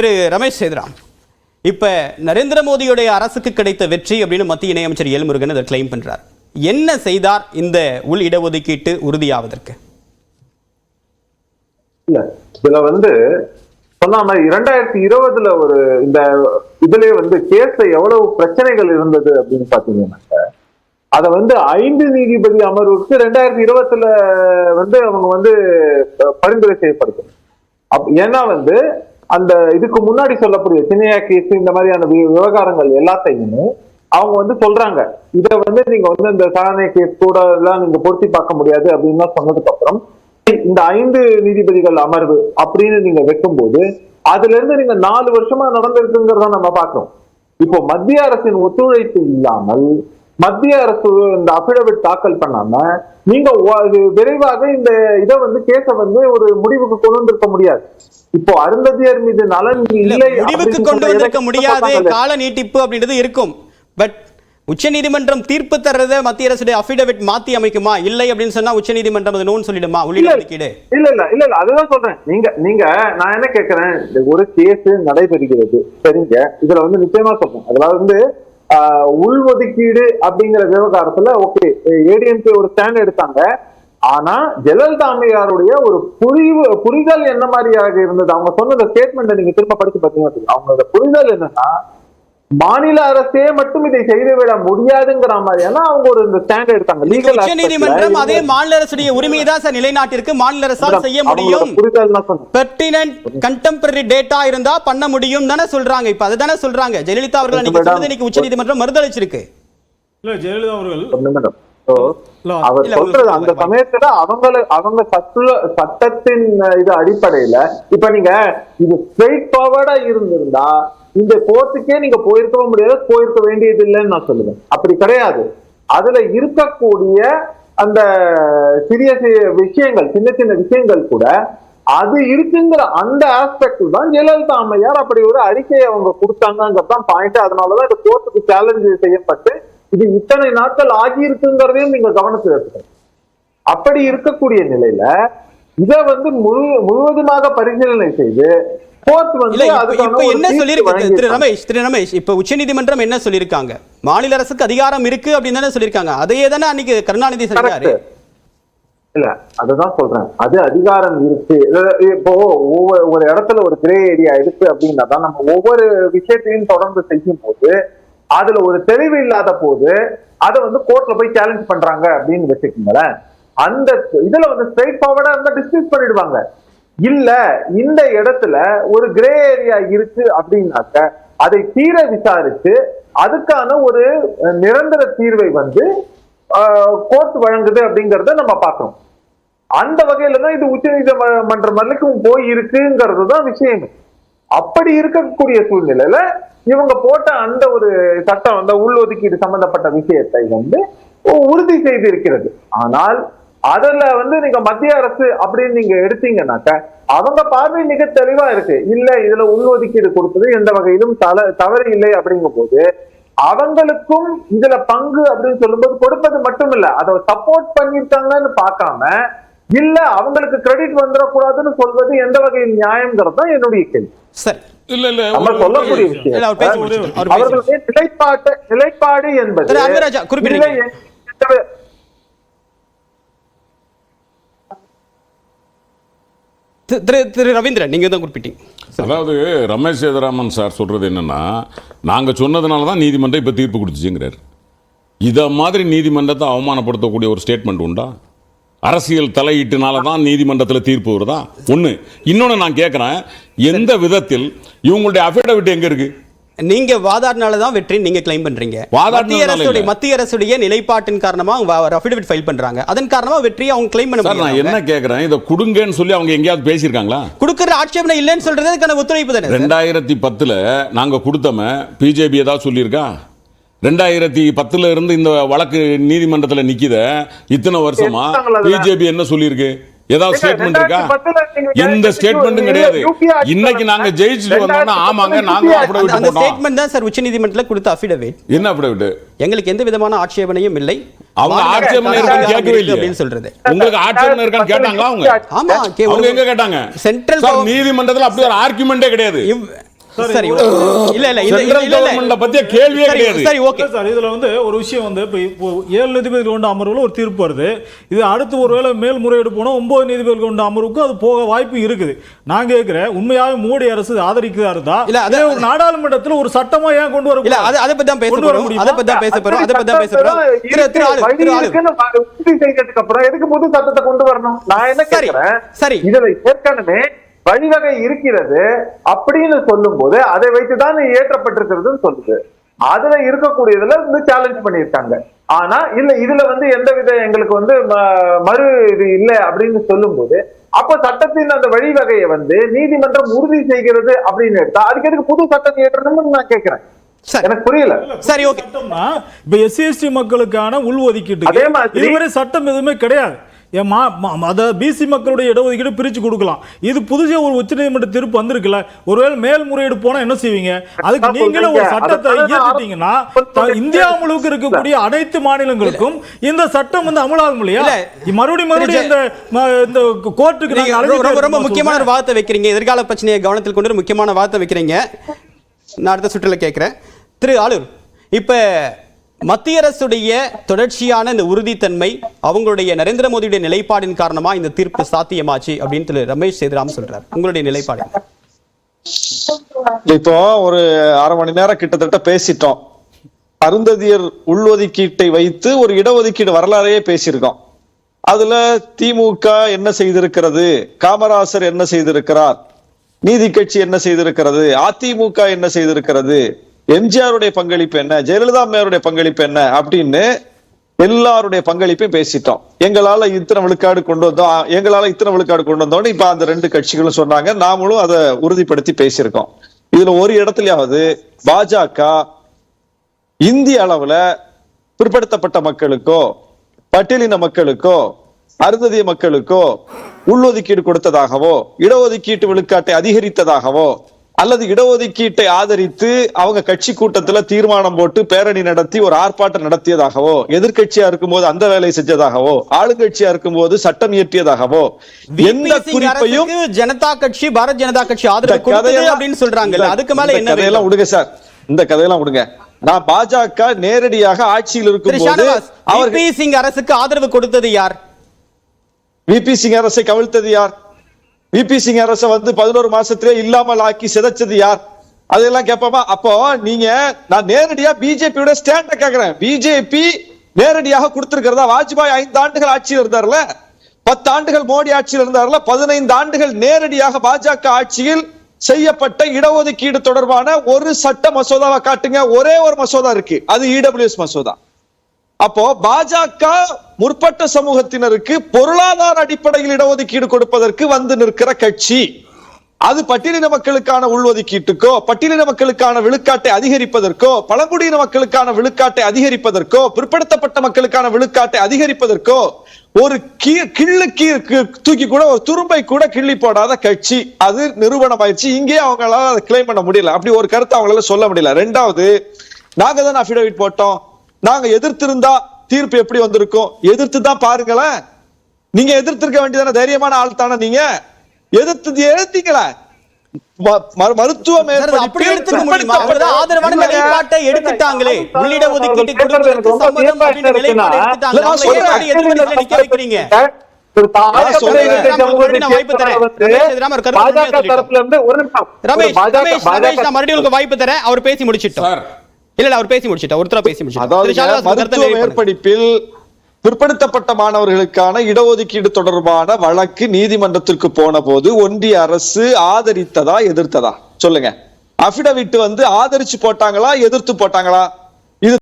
திரு ரமேஷ் சேதுராம் இப்ப நரேந்திர மோடியுடைய அரசுக்கு கிடைத்த வெற்றி அப்படின்னு மத்திய இணையமைச்சர் எல்முருகன் அதை கிளைம் பண்ணுறார் என்ன செய்தார் இந்த உள் இடஒதுக்கீட்டு உறுதியாவதற்கு? இதுல வந்து சொன்ன மாதிரி இரண்டாயிரத்தி இருபதுல ஒரு இந்த இதுலயே வந்து கேஸ்ல எவ்வளவு பிரச்சனைகள் இருந்தது அப்படின்னு பாத்தீங்கன்னாக்க அத வந்து ஐந்து நீதிபதி அமர்வுக்கு ரெண்டாயிரத்தி இருபத்துல வந்து அவங்க வந்து பரிந்துரை செய்யப்படுது. ஏன்னா வந்து அந்த இதுக்கு முன்னாடி சொல்லக்கூடிய சினியா கேஸ் இந்த மாதிரியான வி- விவகாரங்கள் எல்லாத்தையுமே அவங்க வந்து சொல்றாங்க. இதை வந்து நீங்க வந்து இந்த சாதனை கேஸ் கூட எல்லாம் நீங்க பொருத்தி பார்க்க முடியாது அப்படின்னு சொன்னதுக்கு அப்புறம் இந்த ஐந்து நீதிபதிகள் அமர்வு அப்படின்னு நீங்க வைக்கும்போது அதுல இருந்து நீங்க நாலு வருஷமா நடந்திருக்குங்கிறத நம்ம பார்க்கிறோம் இப்போ மத்திய அரசின் ஒத்துழைப்பு இல்லாமல் மத்திய அரசு இந்த அபிடவிட் தாக்கல் பண்ணாம நீங்க விரைவாக இந்த இதை வந்து கேஸ வந்து ஒரு முடிவுக்கு கொண்டு வந்திருக்க முடியாது. இப்போ அருந்ததியர் மீது நலன் இல்ல முடிவுக்கு கொண்டு வந்திருக்க முடியாது? கால நீட்டிப்பு அப்படின்றது இருக்கும். பட் உச்சநீதிமன்றம் தீர்ப்பு தர்றத மத்திய அரசுடைய அபிடவிட் மாத்தி அமைக்குமா? இல்லை அப்படின்னு சொன்னா உச்சநீதிமன்றம் அது நோன்னு சொல்லிடுமா? உள் இல்ல. இடஒதுக்கீடு இல்ல இல்ல இல்ல இல்ல அதுதான் சொல்றேன். நீங்க நீங்க நான் என்ன கேக்குறேன் இந்த ஒரு கேஸ் நடைபெறுகிறது. சரிங்க. இதுல வந்து நிச்சயமா சொல்றேன். அதுல வந்து உள்ஒதுக்கீடு அப்படிங்கிற விவகாரத்துல ஓகே ஏடிஎம்கே ஒரு ஸ்டாண்ட் எடுத்தாங்க. ஆனா ஜெயலலிதா அம்மையாருடைய ஒரு புரிவு புரிதல் என்ன மாதிரியாக இருந்தது? அவங்க சொன்ன ஸ்டேட்மெண்ட் நீங்க திரும்ப படிச்சு பார்த்தீங்கன்னா அவங்களோட புரிதல் என்னன்னா மாநில அரசே மட்டும் இதை செய்துவிட முடியாதுங்கிற மாதிரியான அவங்க ஒரு இந்த ஸ்டாண்ட் எடுத்தாங்க. நீங்க Legal உச்ச நீதிமன்றம் அதே மாநில அரசுடைய உரிமையை தான் சார் நிலைநாட்டிற்கு மாநில அரசால் செய்ய முடியும். பெர்டினன்ட் கண்டெம்பரரி டேட்டா இருந்தா பண்ண முடியும் தானே சொல்றாங்க. இப்ப அதுதானே சொல்றாங்க. ஜெயலலிதா அவர்கள் நீங்க. சொன்னது இன்னைக்கு உச்சநீதிமன்றம் மறுதளிச்சிருக்கு. இல்ல ஜெயலலிதா அவர்கள். அவர் சொல்றது அந்த. சமயத்துல அவங்கள அவங்க சட்ட சட்டத்தின் இது அடிப்படையில இப்ப நீங்க இது ஸ்ட்ரெயிட் ஃபார்வர்டா இருந்திருந்தா இந்த கோர்ட்டுக்கே நீங்க போயிருக்கவும் முடியாது போயிருக்க வேண்டியது இல்லைன்னு நான் சொல்லுவேன். அப்படி கிடையாது. அதுல இருக்கக்கூடிய அந்த சிறிய சிறிய விஷயங்கள் சின்ன சின்ன விஷயங்கள் கூட அது இருக்குங்கிற அந்த ஆஸ்பெக்ட் தான் ஜெயலலிதா அம்மையார் அப்படி ஒரு அறிக்கையை அவங்க கொடுத்தாங்கிறதான் பாயிண்ட் அதனாலதான் இந்த கோர்ட்டுக்கு சேலஞ்சு செய்யப்பட்டு இது இத்தனை நாட்கள் ஆகியிருக்குங்கிறதையும் நீங்க கவனத்தில் எடுத்துக்கணும். அப்படி இருக்கக்கூடிய நிலையில இதை வந்து முழு முழுவதுமாக பரிசீலனை செய்து என்ன சொல்லியிருக்கு திரு. ரமேஷ் திரு ரமேஷ் இப்ப உச்சநீதிமன்றம் என்ன சொல்லியிருக்காங்க? மாநில அரசுக்கு அதிகாரம் இருக்கு அப்படின்னு தானே சொல்லியிருக்காங்க. அதையே தானே அன்னைக்கு கருணாநிதி செஞ்சாரு. இல்ல அதுதான் சொல்றேன். அது அதிகாரம் இருக்கு. இப்போ ஒவ்வொரு ஒரு இடத்துல ஒரு கிரே ஏரியா இருக்கு அப்படின்னா தான் நம்ம ஒவ்வொரு விஷயத்தையும் தொடர்ந்து செய்யும் போது அதுல ஒரு தெளிவு இல்லாத போது அதை வந்து கோர்ட்ல போய் சேலஞ்ச் பண்றாங்க அப்படின்னு வச்சுக்கோங்களேன். அந்த இதுல வந்து ஸ்ட்ரைட் ஃபார்வர்டா இருந்தா டிஸ்மிஸ் பண்ணிடுவாங்க. இல்ல இந்த இடத்துல ஒரு கிரே ஏரியா இருக்கு அப்படின்னாக்க அதை தீர விசாரிச்சு அதுக்கான ஒரு நிரந்தர தீர்வை வந்து கோர்ட் வழங்குது அப்படிங்கறத நம்ம பார்க்கணும். அந்த வகையில தான் இது உச்ச நீதிமன்ற வரைக்கும் போய் இருக்குங்கிறது தான் விஷயம். அப்படி இருக்கக்கூடிய சூழ்நிலையில இவங்க போட்ட அந்த ஒரு சட்டம் அந்த உள்ஒதுக்கீடு சம்பந்தப்பட்ட விஷயத்தை வந்து உறுதி செய்து இருக்கிறது ஆனால் அதுல வந்து நீங்க மத்திய அரசு அப்படின்னு நீங்க எடுத்தீங்கன்னாக்க அவங்க பார்வை மிக தெளிவா இருக்கு. இல்ல இதுல உள்ஒதுக்கீடு கொடுத்தது எந்த வகையிலும் தல தவறு இல்லை அப்படிங்கும் போது அவங்களுக்கும் இதுல பங்கு அப்படின்னு சொல்லும்போது கொடுப்பது மட்டும் இல்ல அதை சப்போர்ட் பண்ணிருக்காங்கன்னு பார்க்காம இல்ல அவங்களுக்கு கிரெடிட் வந்துடக்கூடாதுன்னு சொல்வது எந்த வகையில் நியாயம்ங்கிறது தான் என்னுடைய கேள்வி. சரி. இல்ல இல்ல நம்ம சொல்லக்கூடிய விஷயம். அவர்களுடைய நிலைப்பாட்டு நிலைப்பாடு என்பது திரு அன்பராஜா, குறிப்பிடுங்க. இதுல எந்த- திரு- திரு ரவீந்திரன் நீங்கள் தான் குறிப்பிட்டீங்க. அதாவது ரமேஷ் சேதராமன் சார் சொல்கிறது என்னன்னா நாங்கள் சொன்னதுனால தான் நீதிமன்றம் இப்போ தீர்ப்பு கொடுத்துச்சுங்கிறார். இதை மாதிரி நீதிமன்றத்தை அவமானப்படுத்தக்கூடிய ஒரு ஸ்டேட்மெண்ட் உண்டா? அரசியல் தலையீட்டுனால தான் நீதிமன்றத்தில் தீர்ப்பு வருதா? ஒன்று இன்னொன்று நான் கேட்குறேன் எந்த விதத்தில் இவங்களுடைய அஃபிடவிட் எங்கே இருக்குது நீங்க வாதாடினால தான் வெற்றி நீங்க கிளைம் பண்றீங்க. மத்திய அரசுடைய. மத்திய அரசுடைய நிலைப்பாட்டின் காரணமா அவங்க அஃபிடவிட் ஃபைல் பண்றாங்க. அதன் காரணமா வெற்றியை அவங்க கிளைம் பண்ண நான் முடியும் என்ன கேட்குறேன் இதை கொடுங்கன்னு சொல்லி அவங்க எங்கேயாவது பேசியிருக்காங்களா? கொடுக்கற ஆட்சேபனை இல்லைன்னு சொல்றது அதுக்கான ஒத்துழைப்பு தானே? ரெண்டாயிரத்தி பத்தில் நாங்கள் கொடுத்தோமே பிஜேபி ஏதாவது சொல்லியிருக்கா? ரெண்டாயிரத்தி பத்துல இருந்து இந்த வழக்கு நீதிமன்றத்தில் நிக்குத இத்தனை வருஷமா? பிஜேபி என்ன சொல்லியிருக்கு? ஏதாவது ஸ்டேட்மெண்ட் இருக்கா? 2010 நீங்க எந்த ஸ்டேட்மெண்ட்டும் கிடையாது. இன்னைக்கு நாங்க ஜெயிச்சுட்டு வந்தோம்னா 2010 ஆமாங்க நாங்க அந்த- அந்த அஃபிடவிட் போட்டோம் ஸ்டேட்மெண்ட் தான் சார் உச்சநீதிமன்றத்தில் கொடுத்த அஃபிடவிட் என்ன அஃபிடவிட் எங்களுக்கு எந்த விதமான ஆட்சேபனையும் இல்லை. அவங்க ஆட்சேபனை இருக்குன்னு கேட்கவே இல்லையே. அப்படின்னு சொல்றது. உங்களுக்கு ஆட்சேபனை இருக்கான்னு கேட்டாங்களா அவங்க? ஆமா அவங்க எங்க கேட்டாங்க? சென்ட்ரல் நீதிமன்றத்தில் அப்படி ஒரு ஆர்குமெண்டே கிடையாது. சரி இல்ல இல்ல இல்ல பத்திய கேள்வியே சரி, கிடையாது. சரி ஓகே. சார் இதுல வந்து ஒரு விஷயம் வந்து இப்போ ஏழு நீதிபதிகள் கொண்ட அமர்வுல ஒரு தீர்ப்பு வருது. இது அடுத்து ஒருவேளை மேல்முறையீடு போனா ஒன்பது நீதிபதிகள் கொண்ட அமர்வுக்கும் அது போக வாய்ப்பு இருக்குது. நான் கேட்கிறேன் உண்மையாவே மோடி அரசு ஆதரிக்கிறதா இருந்தா இல்ல, அது- ஒரு நாடாளுமன்றத்துல ஒரு சட்டமா ஏன் கொண்டு வர இல்ல அது அதை பத்தி தான் பேச போறோம் முடியுமா? அதை பத்தி தான் பேச போறோம் அதை பத்தி தான் பேச போறோம் திரு திரு ஆளு திரு ஆளு. செய்ததுக்கு அப்புறம் எதுக்கு புது சட்டத்தை கொண்டு வரணும்? நான் என்ன சரி, கேக்குறேன்? சரி. இதுல ஏற்கனவே வழிவகை இருக்கிறது அப்படின்னு சொல்லும் போது அதை வைத்துதான் ஏற்றப்பட்டிருக்கிறதுன்னு சொல்லுது. அதுல இருக்கக்கூடியதுல வந்து சேலஞ்ச் பண்ணியிருக்காங்க. ஆனா இல்ல இதுல வந்து எந்த வித எங்களுக்கு வந்து ம- மறு இது இல்ல அப்படின்னு சொல்லும்போது அப்ப சட்டத்தின் அந்த வழிவகையை வந்து நீதிமன்றம் உறுதி செய்கிறது அப்படின்னு எடுத்தா அதுக்கு எதுக்கு புது சட்டம் ஏற்றணும்னு நான் கேக்குறேன் சரி. எனக்கு புரியல. சரி ஓகே. இப்ப எஸ்சி எஸ்டி மக்களுக்கான மாதிரி- இதுவரை சட்டம் எதுவுமே கிடையாது. ஏன் மா- மா- அத பிசி மக்களுடைய இடஒதுக்கீடு பிரிச்சு கொடுக்கலாம். இது புதுசா ஒரு உச்சநீதிமன்ற தீர்ப்பு வந்திருக்குல்ல. ஒருவேளை மேல்முறையீடு போனா என்ன செய்வீங்க? அதுக்கு நீங்களும் ஒரு. சட்டத்தை இயற்றிட்டீங்கன்னா. இந்தியா முழுக்க இருக்கக்கூடிய அனைத்து மாநிலங்களுக்கும் இந்த சட்டம் வந்து அமலாகும் இல்லையா? இல்ல. மறுபடியும் மறுபடியும் இந்த இந்த கோர்ட்டுக்கு நீங்க நாங்க ரொம்ப- ரொம்ப முக்கியமான ஒரு. வார்த்தை வைக்கிறீங்க. எதிர்கால பிரச்சனையை கவனத்தில் கொண்டு ஒரு முக்கியமான வார்த்தை வைக்கிறீங்க. நான் அடுத்த சுற்றுல கேட்கிறேன். திரு ஆளூர் இப்ப மத்திய அரசுடைய தொடர்ச்சியான இந்த உறுதித்தன்மை அவங்களுடைய நரேந்திர மோடியுடைய நிலைப்பாடின் காரணமா இந்த தீர்ப்பு சாத்தியமாச்சு அப்படின்னு திரு ரமேஷ் சேதுராம் சொல்றாரு. உங்களுடைய நிலைப்பாடு இப்போ ஒரு அரை மணி நேரம் கிட்டத்தட்ட பேசிட்டோம். அருந்ததியர் உள்ஒதுக்கீட்டை வைத்து ஒரு இடஒதுக்கீடு வரலாறையே பேசியிருக்கோம். அதுல திமுக என்ன செய்திருக்கிறது? காமராசர் என்ன செய்திருக்கிறார்? நீதி கட்சி என்ன செய்திருக்கிறது? அதிமுக என்ன செய்திருக்கிறது? எம்ஜிஆருடைய பங்களிப்பு என்ன? ஜெயலலிதா அம்மையாருடைய பங்களிப்பு என்ன? அப்படின்னு எல்லாருடைய பங்களிப்பையும் பேசிட்டோம். எங்களால இத்தனை விழுக்காடு கொண்டு வந்தோம். எங்களால இத்தனை விழுக்காடு கொண்டு வந்தோம்னு இப்ப அந்த ரெண்டு கட்சிகளும் சொன்னாங்க. நாமளும் அதை உறுதிப்படுத்தி பேசியிருக்கோம். இதுல ஒரு இடத்துலயாவது பாஜக இந்திய அளவுல பிற்படுத்தப்பட்ட மக்களுக்கோ பட்டியலின மக்களுக்கோ அருந்ததிய மக்களுக்கோ உள்ஒதுக்கீடு கொடுத்ததாகவோ இடஒதுக்கீட்டு விழுக்காட்டை அதிகரித்ததாகவோ அல்லது இடஒதுக்கீட்டை ஆதரித்து அவங்க கட்சி கூட்டத்துல தீர்மானம் போட்டு பேரணி நடத்தி ஒரு ஆர்ப்பாட்டம் நடத்தியதாகவோ எதிர்க்கட்சியா இருக்கும்போது அந்த வேலையை செஞ்சதாகவோ ஆளுங்கட்சியா இருக்கும்போது சட்டம் இயற்றியதாகவோ எந்த குறிப்பையும் ஜனதா கட்சி பாரத் ஜனதா கட்சி ஆதரவு அப்படின்னு சொல்றாங்கல்ல. இந்த- அதுக்கு மேல என்ன கதையெல்லாம்? விடுங்க சார். இந்த கதையெல்லாம் விடுங்க. நான் பாஜக நேரடியாக ஆட்சியில் ஷானவாஸ் அவர்கள் VP சிங் அரசுக்கு ஆதரவு கொடுத்தது யார்? விபி சிங் அரசை கவிழ்த்தது யார்? விபி சிங் அரசை வந்து பதினோரு மாசத்திலே இல்லாமல் ஆக்கி சிதைச்சது யார்? அதெல்லாம் கேட்பமா? அப்போ நீங்க நான் நேரடியா பிஜேபியோட ஸ்டாண்ட கேக்குறேன் பிஜேபி நேரடியாக கொடுத்திருக்கிறதா? வாஜ்பாய் ஐந்து ஆண்டுகள் ஆட்சியில் இருந்தார்ல? பத்து ஆண்டுகள் மோடி ஆட்சியில் இருந்தார்ல? பதினைந்து ஆண்டுகள் நேரடியாக பாஜக ஆட்சியில் செய்யப்பட்ட இடஒதுக்கீடு தொடர்பான ஒரு சட்ட மசோதாவை காட்டுங்க. ஒரே ஒரு மசோதா இருக்கு. அது இடபிள்யூஎஸ் மசோதா. அப்போ பாஜக முற்பட்ட சமூகத்தினருக்கு பொருளாதார அடிப்படையில் இடஒதுக்கீடு கொடுப்பதற்கு வந்து நிற்கிற கட்சி. அது பட்டியலின மக்களுக்கான உள்ஒதுக்கீட்டுக்கோ பட்டியலின மக்களுக்கான விழுக்காட்டை அதிகரிப்பதற்கோ பழங்குடியின மக்களுக்கான விழுக்காட்டை அதிகரிப்பதற்கோ பிற்படுத்தப்பட்ட மக்களுக்கான விழுக்காட்டை அதிகரிப்பதற்கோ ஒரு கிள்ளு கீ தூக்கி கூட ஒரு துரும்பை கூட கிள்ளி போடாத கட்சி. அது நிறுவனமாயிருச்சு இங்கே அவங்களால அதை கிளைம் பண்ண முடியல. அப்படி ஒரு கருத்தை அவங்களால சொல்ல முடியல. ரெண்டாவது நாங்க தான் அபிடவிட் போட்டோம். நாங்க எதிர்த்திருந்தா தீர்ப்பு எப்படி வந்திருக்கும்? எதிர்த்து தான் பாருங்களேன். நீங்க எதிர்த்திருக்க வேண்டியதான? தைரியமான ஆள் தானே நீங்க? எதிர்த்து எழுத்தீங்களே மருத்துவ எடுத்துட்டாங்களே. உள்ளிட ஒதுக்கீட்டு கொடுப்பதற்கு சம்மதம் வியப்பா அப்படின்ற நிலைப்பாடு வாய்ப்பு தரேன். அவர் பேசி முடிச்சிட்டோம். சார் இல்ல அவர் பேசி முடிச்சிட்டோம் ஒருத்தரா பேசி பண்ணுங்க. மேற்படிப்பில் பிற்படுத்தப்பட்ட மாணவர்களுக்கான இடஒதுக்கீடு தொடர்பான வழக்கு நீதிமன்றத்திற்கு போன போது ஒன்றிய அரசு ஆதரித்ததா எதிர்த்ததா? சொல்லுங்க. அபிடவிட் வந்து ஆதரிச்சு போட்டாங்களா எதிர்த்து போட்டாங்களா?